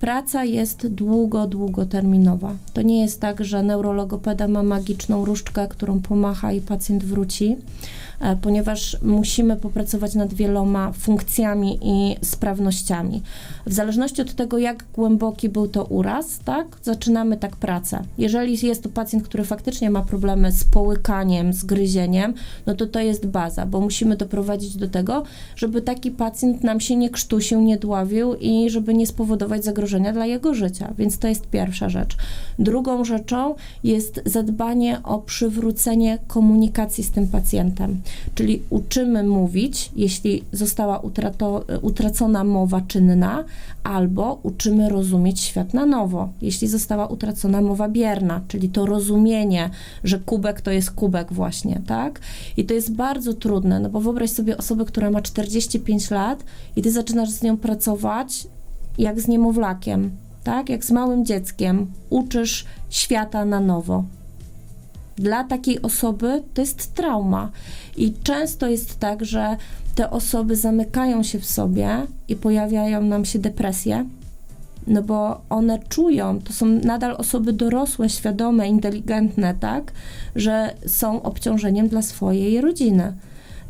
Praca jest długo, długoterminowa. To nie jest tak, że neurologopeda ma magiczną różdżkę, którą pomacha i pacjent wróci, e, ponieważ musimy popracować nad wieloma funkcjami i sprawnościami. W zależności od tego, jak głęboki był to uraz, tak, zaczynamy tak pracę. Jeżeli jest to pacjent, który faktycznie ma problemy z połykaniem, z gryzieniem, no to to jest baza, bo musimy doprowadzić do tego, żeby taki pacjent nam się nie krztusił, nie dławił i żeby nie spowodować zagrożenia dla jego życia. Więc to jest pierwsza rzecz. Drugą rzeczą jest zadbanie o przywrócenie komunikacji z tym pacjentem, czyli uczymy mówić, jeśli została utrato, utracona mowa czynna, albo uczymy rozumieć świat na nowo, jeśli została utracona mowa bierna, czyli to rozumienie, że kubek to jest kubek właśnie, tak? I to jest bardzo trudne, no bo wyobraź sobie osobę, która ma 45 lat i ty zaczynasz z nią pracować jak z niemowlakiem, tak? Jak z małym dzieckiem. Uczysz świata na nowo. Dla takiej osoby to jest trauma. I często jest tak, że te osoby zamykają się w sobie i pojawiają nam się depresje, no bo one czują, to są nadal osoby dorosłe, świadome, inteligentne, tak, że są obciążeniem dla swojej rodziny,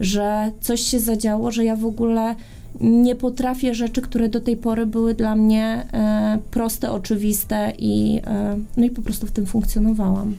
że coś się zadziało, że ja w ogóle nie potrafię rzeczy, które do tej pory były dla mnie e, proste, oczywiste i, e, no i po prostu w tym funkcjonowałam.